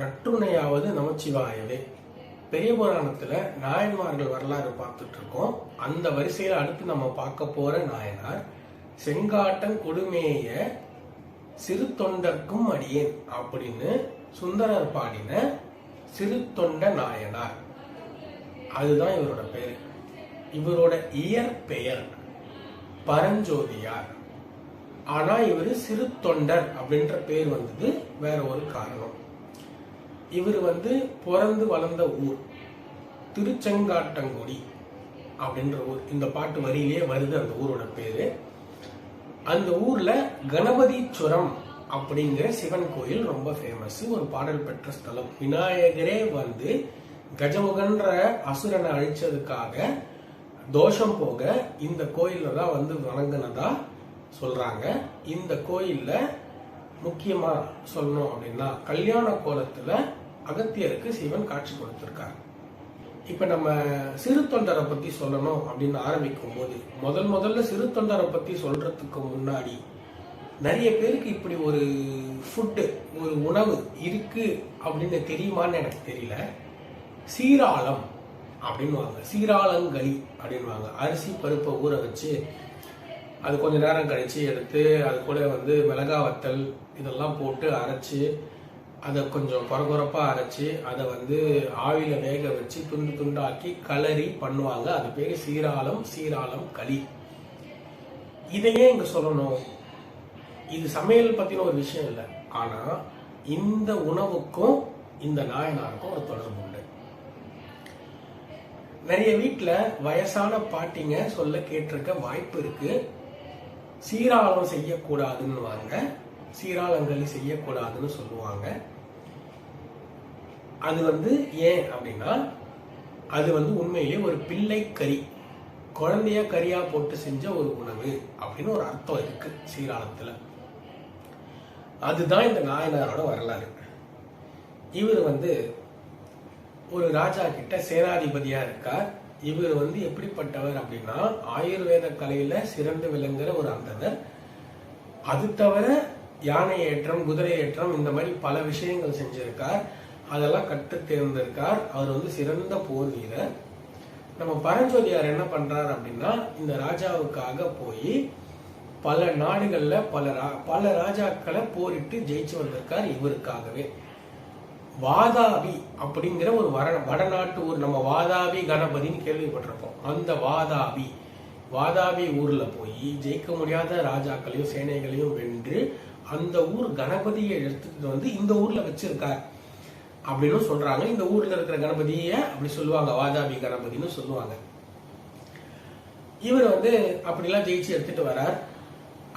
நற்றுணையாவது நமச்சிவாயவே. பெரிய நாயன்மார்கள் வரலாறு பார்த்துட்டு இருக்கோம் அந்த வரிசையில அடுத்து நம்ம பார்க்க போற நாயனார் செங்காட்டன் கொடுமேய சிறு தொண்டர்க்கும் அடியேன் அப்படின்னு சுந்தரர் பாடின சிறு தொண்ட நாயனார். அதுதான் இவரோட பேர். இவரோட இயற்பெயர் பரஞ்சோதியார். ஆனா இவர் சிறு தொண்டர் அப்படின்ற பேர் வந்தது வேற ஒரு காரணம். இவர் வந்து பிறந்து வளர்ந்த ஊர் திருச்செங்காட்டங்குடி அப்படின்ற ஊர். இந்த பாட்டு வரியிலேயே வருது அந்த ஊரோட பேரு. அந்த ஊர்ல கணபதீச்சுரம் அப்படிங்கிற சிவன் கோயில் ரொம்ப ஃபேமஸ் ஒரு பாடல் பெற்ற ஸ்தலம். விநாயகரே வந்து கஜமுகன்ற அசுரனை அழிச்சதுக்காக தோஷம் போக இந்த கோயில்ல தான் வந்து வணங்கினதா சொல்றாங்க. இந்த கோயில்ல முக்கியமா சொல்லணும் அப்படின்னா கல்யாண கோலத்துல அகத்தியருக்கு சிவன் காட்சி கொடுத்திருக்கார். இப்ப நம்ம சிறு தொண்டரை பத்தி சொல்லணும் அப்படின்னு ஆரம்பிக்கும் போது முதல் முதல்ல சிறு தொண்டரை பத்தி சொல்றதுக்கு முன்னாடி நிறைய பேருக்கு இப்படி ஒரு ஃபுட்டு ஒரு உணவு இருக்கு அப்படின்னு தெரியுமான்னு எனக்கு தெரியல. சீராளம் அப்படின்னுவாங்க. சீராளங்களி அப்படின்னுவாங்க. அரிசி பருப்பை ஊற வச்சு அது கொஞ்ச நேரம் கழிச்சு எடுத்து அது கூட வந்து மிளகா வத்தல் இதெல்லாம் போட்டு அரைச்சு அதை கொஞ்சம் குறகுறப்பாக அரைச்சி அதை வந்து ஆவியில் வேக வச்சு துண்டு துண்டாக்கி கலரி பண்ணுவாங்க. அது பேர் சீராளம் சீராளம் களி. இதையே இங்கே சொல்லணும். இது சமையல் பற்றின ஒரு விஷயம் இல்லை. ஆனால் இந்த உணவுக்கும் இந்த நாயனாருக்கும் ஒரு தொடர்பு உண்டு. நிறைய வீட்டில் வயசான பாட்டிங்க சொல்ல கேட்டிருக்க வாய்ப்பு இருக்கு. சீராளம் செய்யக்கூடாதுன்னு வாங்க சீராளங்களி செய்யக்கூடாதுன்னு சொல்லுவாங்க. அது வந்து ஏன் அப்படின்னா அது வந்து உண்மையிலேயே ஒரு பிள்ளை கறி குழந்தைய கறியா போட்டு செஞ்ச ஒரு உணவு அப்படின்னு ஒரு அர்த்தம் இருக்கு சீராளத்துல. அதுதான் இந்த நாயனாரோட வரலாறு. இவர் வந்து ஒரு ராஜா கிட்ட சேனாதிபதியா இருக்கார். இவர் வந்து எப்படிப்பட்டவர் அப்படின்னா ஆயுர்வேத கலையில சிறந்து விளங்குற ஒரு அந்தனர். அது தவிர யானை ஏற்றம் குதிரை ஏற்றம் இந்த மாதிரி பல விஷயங்கள் செஞ்சிருக்கார். அதெல்லாம் கற்று தேர்ந்திருக்கார். அவர் வந்து சிறந்த போர் வீரர். நம்ம பரஞ்சோதியார் என்ன பண்றார் அப்படின்னா இந்த ராஜாவுக்காக போய் பல நாடுகள்ல பல ரா- பல ராஜாக்களை போரிட்டு ஜெயிச்சு வந்திருக்கார் இவருக்காகவே. வாதாபி அப்படிங்கிற ஒரு வட வடநாட்டு ஊர். நம்ம வாதாபி கணபதின்னு கேள்விப்பட்டிருப்போம். அந்த வாதாபி வாதாபி ஊர்ல போய் ஜெயிக்க முடியாத ராஜாக்களையும் சேனைகளையும் வென்று அந்த ஊர் கணபதியை எடுத்துட்டு வந்து இந்த ஊர்ல வச்சிருக்கார் அப்படின்னு சொல்றாங்க. இந்த ஊர்ல இருக்கிற கணபதிய அப்படி சொல்லுவாங்க. வாதாபி கணபதின்னு சொல்லுவாங்க. இவர் வந்து அப்படிலாம் ஜெயிச்சு எடுத்துட்டு வரார்.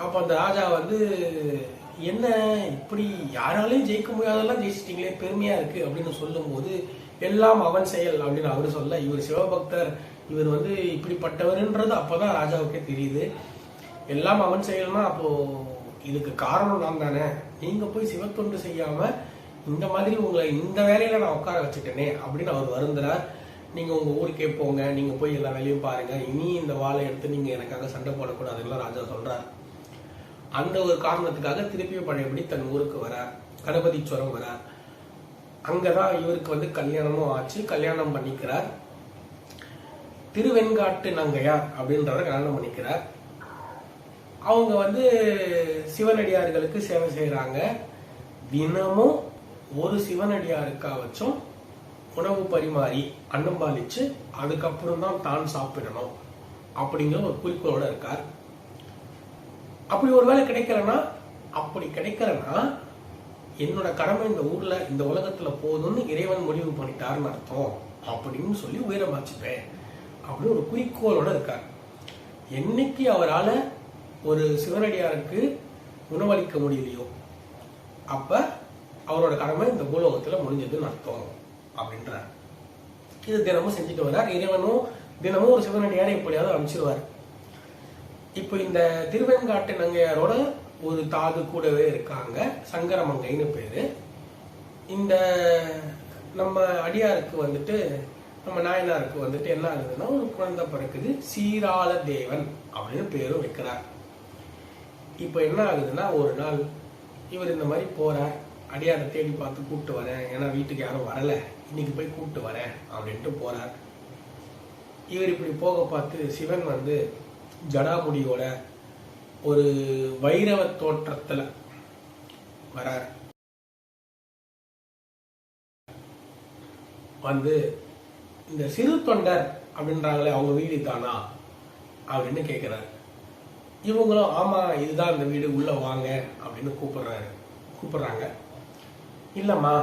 அப்ப அந்த ராஜா வந்து என்ன இப்படி யாராலையும் ஜெயிக்க முடியாதெல்லாம் ஜெயிச்சிட்டீங்களே பெருமையா இருக்கு அப்படின்னு சொல்லும்போது எல்லாம் அவன் செயல் அப்படின்னு அவரு சொல்ல இவர் சிவபக்தர் இவர் வந்து இப்படிப்பட்டவர்ன்றது அப்பதான் ராஜாவுக்கே தெரியுது. எல்லாம் அவன் செயல்னா அப்போ இதுக்கு காரணம் நான் தானே? நீங்க போய் சிவத்தொண்டு செய்யாம இந்த மாதிரி உங்களை இந்த வேலையில நான் உட்கார வச்சுட்டேனே அப்படின்னு அவர் வருந்துறார். நீங்க உங்க ஊருக்கே போங்க நீங்க போய் எல்லா வேலையும் பாருங்க. இனி இந்த வாழை எடுத்து நீங்க எனக்காக சண்டை போடக்கூடாதுன்னு ராஜா சொல்றார். அந்த ஒரு காரணத்துக்காக திருப்பியும் பழையபடி தன் ஊருக்கு வரார். கணபதீஸ்வரம் வரார். அங்கதான் இவருக்கு வந்து கல்யாணமும் ஆச்சு கல்யாணம் பண்ணிக்கிறார். திருவெண்காட்டு நங்கையார் அப்படின்றத கல்யாணம் பண்ணிக்கிறார். அவங்க வந்து சிவனடியார்களுக்கு சேவை செய்கிறாங்க தினமும் ஒரு சிவனடியாருக்கா வச்சும் உணவு பரிமாறி அன்னம் பாலிச்சு அதுக்கப்புறம் தான் தான் சாப்பிடணும் அப்படிங்கிற ஒரு குறிக்கோளோட இருக்கார். அப்படி ஒரு வேலை கிடைக்கிறேன்னா அப்படி கிடைக்கிறேன்னா என்னோட கடமை இந்த ஊர்ல இந்த உலகத்துல போதும்னு இறைவன் முடிவு பண்ணிட்டாருன்னு அர்த்தம். அப்படின்னு சொல்லி உயிரை மாச்சுப்பேன் அப்படின்னு ஒரு குறிக்கோளோட இருக்கார். என்னைக்கு அவரால் ஒரு சிவனடியாருக்கு உணவளிக்க முடியலையோ அப்ப அவரோட கடமை இந்த பூலோகத்துல முடிஞ்சதுன்னு அர்த்தம் அப்படின்றார். இது தினமும் செஞ்சுட்டு வர்றார். இறைவனும் தினமும் ஒரு சிவனடியாரை எப்படியாவது அனுப்பிச்சிருவார். இப்போ இந்த திருவெண்காட்டு நங்கையாரோட ஒரு தாது கூடவே இருக்காங்க சங்கரமங்கைன்னு பேரு. இந்த நம்ம அடியாருக்கு வந்துட்டு நம்ம நாயனாருக்கு வந்துட்டு என்ன ஆகுதுன்னா ஒரு குழந்தை பிறக்குது சீராள தேவன் அப்படின்னு பேரும் வைக்கிறார். இப்போ என்ன ஆகுதுன்னா ஒரு நாள் இவர் இந்த மாதிரி போகிறார் அடியாரை தேடி பார்த்து கூப்பிட்டு வரேன். ஏன்னா வீட்டுக்கு யாரும் வரல. இன்னைக்கு போய் கூப்பிட்டு வரேன் அப்படின்ட்டு போகிறார் இவர் இப்படி போக பார்த்து சிவன் வந்து ஜடாமுடியோட ஒரு வைரவ தோற்றத்தில் வரார். வந்து இந்த சிறு தொண்டர் அப்படின்றாங்களே அவங்க வீடு தானா அப்படின்னு கேட்குறாரு இவங்களும் ஆமாம் இதுதான் இந்த வீடு உள்ளே வாங்க அப்படின்னு கூப்பிடுறாரு. கூப்பிட்றாங்க. இல்லைம்மா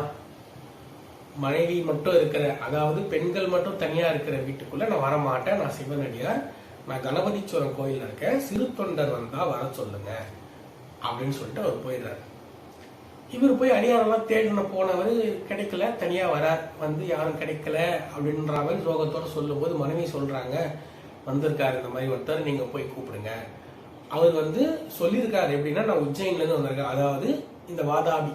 மனைவி மட்டும் இருக்கிற அதாவது பெண்கள் மட்டும் தனியாக இருக்கிற வீட்டுக்குள்ளே நான் வர மாட்டேன் நான் சிவனடியார் நான் கணபதீஸ்வரன் கோயிலில் இருக்கேன் சிறு தொண்டர் வந்தால் வர சொல்லுங்க அப்படின்னு சொல்லிட்டு அவர் போயிடுறாரு. இவர் போய் அடியாரெல்லாம் தேடின போனவர் கிடைக்கல தனியாக வரார் வந்து யாரும் கிடைக்கல அப்படின்ற மாதிரி சோகத்தோடு சொல்லும்போது மனைவி சொல்கிறாங்க வந்திருக்காரு இந்த மாதிரி ஒருத்தர் நீங்கள் போய் கூப்பிடுங்க அவர் வந்து சொல்லியிருக்காரு. எப்படின்னா நான் உஜ்ஜயின்லேருந்து வந்திருக்கேன். அதாவது இந்த வாதாபி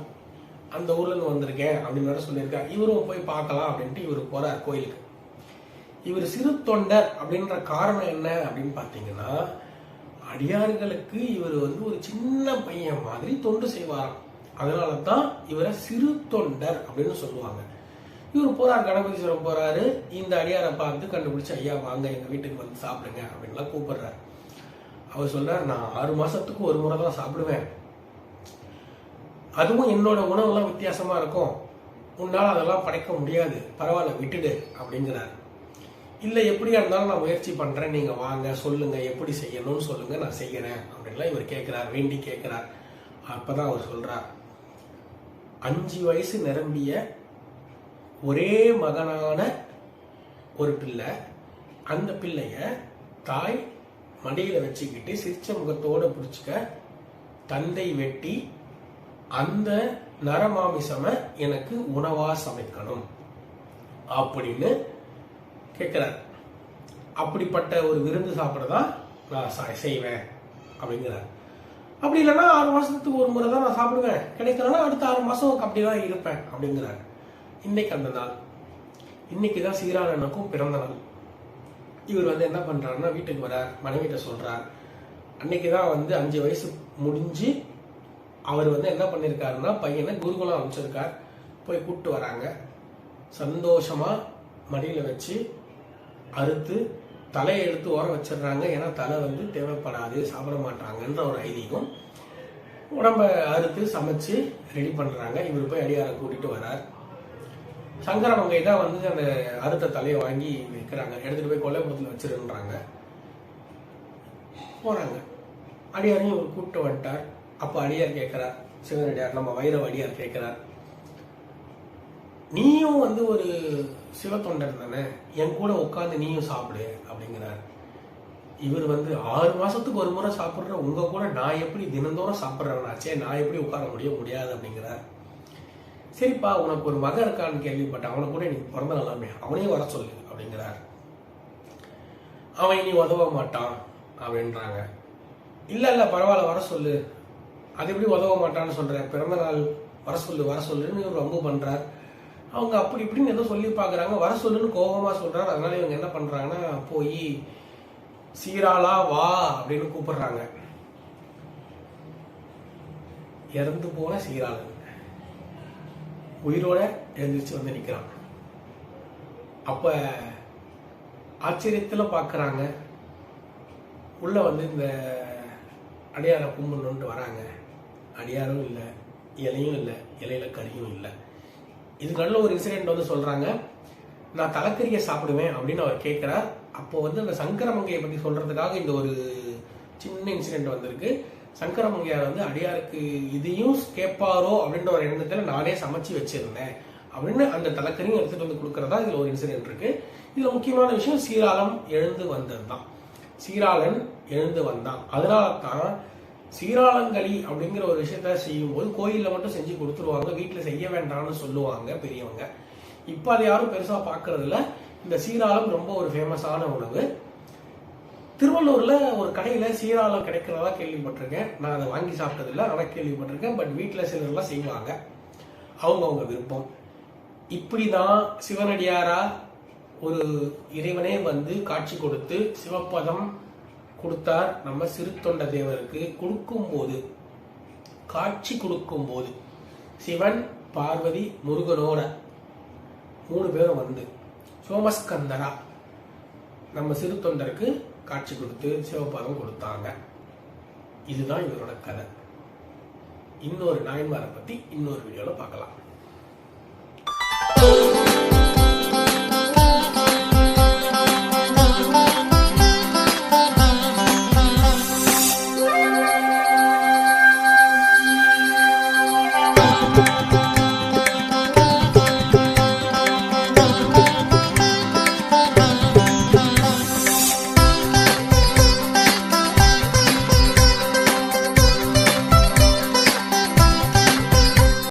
அந்த ஊர்லேருந்து வந்திருக்கேன் அப்படின்னு சொல்லியிருக்காரு. இவரும் போய் பார்க்கலாம் அப்படின்ட்டு இவர் போறார் கோயிலுக்கு. இவர் சிறு தொண்டர் அப்படின்ற காரணம் என்ன அப்படின்னு பார்த்தீங்கன்னா அடியார்களுக்கு இவர் வந்து ஒரு சின்ன பையன் மாதிரி தொண்டு செய்வாராம். அதனால தான் இவரை சிறு தொண்டர் அப்படின்னு சொல்லுவாங்க. இவர் போறார் கணபதீஸ்வரம் போறாரு. இந்த அடியாரை பார்த்து கண்டுபிடிச்சு ஐயா வாங்க எங்க வீட்டுக்கு வந்து சாப்பிடுங்க அப்படின்லாம் கூப்பிடுறாரு. அவர் சொல்றார் நான் ஆறு மாசத்துக்கு ஒரு முறை தான் சாப்பிடுவேன். அதுவும் என்னோட உணவுலாம் வித்தியாசமா இருக்கும். உன்னால் அதெல்லாம் படைக்க முடியாது. பரவாயில்ல விட்டுடு அப்படிங்கிறார். இல்லை எப்படியா இருந்தாலும் நான் முயற்சி பண்றேன். நீங்க வாங்க சொல்லுங்க எப்படி செய்யணும்னு சொல்லுங்க நான் செய்கிறேன் அப்படின்லாம் இவர் கேட்கிறார் வேண்டி கேட்கிறார். அப்பதான் அவர் சொல்றார் அஞ்சு வயசு நிரம்பிய ஒரே மகனான ஒரு பிள்ளை அந்த பிள்ளைய தாய் மடியில வச்சுக்கிட்டு சிரிச்ச முகத்தோட பிடிச்சிக்க தந்தை வெட்டி அந்த நரமாமிசம எனக்கு உணவா சமைக்கணும் அப்படின்னு கேட்கிறார். அப்படிப்பட்ட ஒரு விருந்து சாப்பிடதான் நான் ச- செய்வேன் அப்படிங்கிறார். அப்படி இல்லைன்னா ஆறு மாசத்துக்கு ஒரு முறை தான் நான் சாப்பிடுவேன். கிடைக்கலன்னா அடுத்த ஆறு மாசம் அப்படிதான் இருப்பேன் அப்படிங்கிறார். இன்னைக்கு அந்த நாள். இன்னைக்கு தான் சீராளனுக்கும் பிறந்த நாள். இவர் வந்து என்ன பண்ணுறாருன்னா வீட்டுக்கு வரார். மனைவிட்ட சொல்கிறார் அன்னைக்கு தான் வந்து அஞ்சு வயசு முடிஞ்சு அவர் வந்து என்ன பண்ணியிருக்காருன்னா பையனை குருகுலம் அமைச்சிருக்கார் போய் கூப்பிட்டு வராங்க. சந்தோஷமாக மடியில் வச்சு அறுத்து தலையை எடுத்து உரம் வச்சிடுறாங்க. ஏன்னா தலை வந்து தேவைப்படாது சாப்பிட மாட்டாங்கன்ற ஒரு ஐதீகம். உடம்ப அறுத்து சமைச்சு ரெடி பண்ணுறாங்க இவர் போய் அடியாரை கூட்டிகிட்டு வரார். சங்கரமங்கை தான் வந்து அந்த அறுத்த தலையை வாங்கி வைக்கிறாங்க. எடுத்துட்டு போய் கொல்லைப்புறத்தில் வச்சிருன்றாங்க. போறாங்க. அடியாரையும் ஒரு கூப்பிட்டு வந்துட்டார். அப்போ அடியார் கேட்கிறார் சிவனடியார் நம்ம வைரவ அடியார் கேட்கிறார். நீயும் வந்து ஒரு சிவத்தொண்டர் தானே? என் கூட உட்காந்து நீயும் சாப்பிடு அப்படிங்கிறார். இவர் வந்து ஆறு மாசத்துக்கு ஒரு முறை சாப்பிட்ற உங்க கூட நான் எப்படி தினந்தோறும் சாப்பிட்றவனாச்சே நான் எப்படி உட்கார முடிய முடியாது அப்படிங்கிறார். சரிப்பா உனக்கு ஒரு மகன் இருக்கான்னு கேள்விப்பட்டேன். அவனை கூட எனக்கு பிறந்த நல்லாமே அவனையும் வர சொல்லு அப்படிங்கிறார். அவன் இனி உதவ மாட்டான் அப்படின்றாங்க. இல்லை இல்லை பரவாயில்ல வர சொல்லு. அது எப்படி உதவ மாட்டான்னு சொல்கிற பிறந்த நாள் வர சொல்லு வர சொல்லுன்னு இவர் ரொம்ப பண்ணுறார் அவங்க அப்படி இப்படின்னு ஏதோ சொல்லி பார்க்குறாங்க. வர சொல்லுன்னு கோபமாக சொல்கிறார் அதனால இவங்க என்ன பண்ணுறாங்கன்னா போய் சீராளா வா அப்படின்னு கூப்பிடுறாங்க. இறந்து போன சீராளன். உயிரோட எழுந்திரிச்சு வந்து நிற்கிறான் அப்போ ஆச்சரியத்தில் பார்க்குறாங்க உள்ளே வந்து இந்த அடியாரை கும்பிடணுன்ட்டு வராங்க. அடியாரும் இல்லை இலையும் இல்லை இலையில கறியும் இல்லை. இதுக்கு நல்ல ஒரு இன்சிடென்ட் வந்து சொல்கிறாங்க நான் தலைக்கறியை சாப்பிடுவேன் அப்படின்னு அவர் கேட்குறார். அப்போ வந்து அந்த சங்கரமங்கையை பற்றி சொல்கிறதுக்காக இந்த ஒரு சின்ன இன்சிடென்ட் வந்திருக்கு. சங்கரமங்கையார் வந்து அடியாருக்கு இதையும் கேட்பாரோ அப்படின்ற ஒரு எண்ணத்துல நானே சமைச்சு வச்சிருந்தேன் அப்படின்னு அந்த தலைக்கறியும் எடுத்துட்டு வந்து கொடுக்கறதா இதுல ஒரு இன்சிடென்ட் இருக்கு. இதுல முக்கியமான விஷயம் சீராளம் எழுந்து வந்ததுதான். சீராளன் எழுந்து வந்தான். அதனால தான் சீராளங்களி அப்படிங்கிற ஒரு விஷயத்த செய்யும்போது கோயில்ல மட்டும் செஞ்சு கொடுத்துருவாங்க வீட்டுல செய்ய வேண்டாம்னு சொல்லுவாங்க பெரியவங்க. இப்ப அதை யாரும் பெருசா பார்க்கறதில்ல இந்த சீராளம் ரொம்ப ஒரு ஃபேமஸான உணவு. திருவள்ளூரில் ஒரு கடையில் சீராளம் கிடைக்கிறதா கேள்விப்பட்டிருக்கேன். நான் அதை வாங்கி சாப்பிட்டதில்லை ஆனால் கேள்விப்பட்டிருக்கேன். பட் வீட்டில் சிலர்லாம் செய்வாங்க. அவங்கவுங்க விருப்பம். இப்படி தான் சிவனடியாரா ஒரு இறைவனே வந்து காட்சி கொடுத்து சிவப்பதம் கொடுத்தார். நம்ம சிறுத்தொண்ட தேவருக்கு கொடுக்கும் போது காட்சி கொடுக்கும் போது சிவன் பார்வதி முருகனோட மூணு பேரும் வந்து சோமஸ்கந்தரா. நம்ம சிறு தொண்டருக்கு காட்சி கொடுத்து சிவபாதம் கொடுத்தாங்க. இதுதான் இவரோட கதை. இன்னொரு நாயன்மாரை பத்தி இன்னொரு வீடியோல பார்க்கலாம்.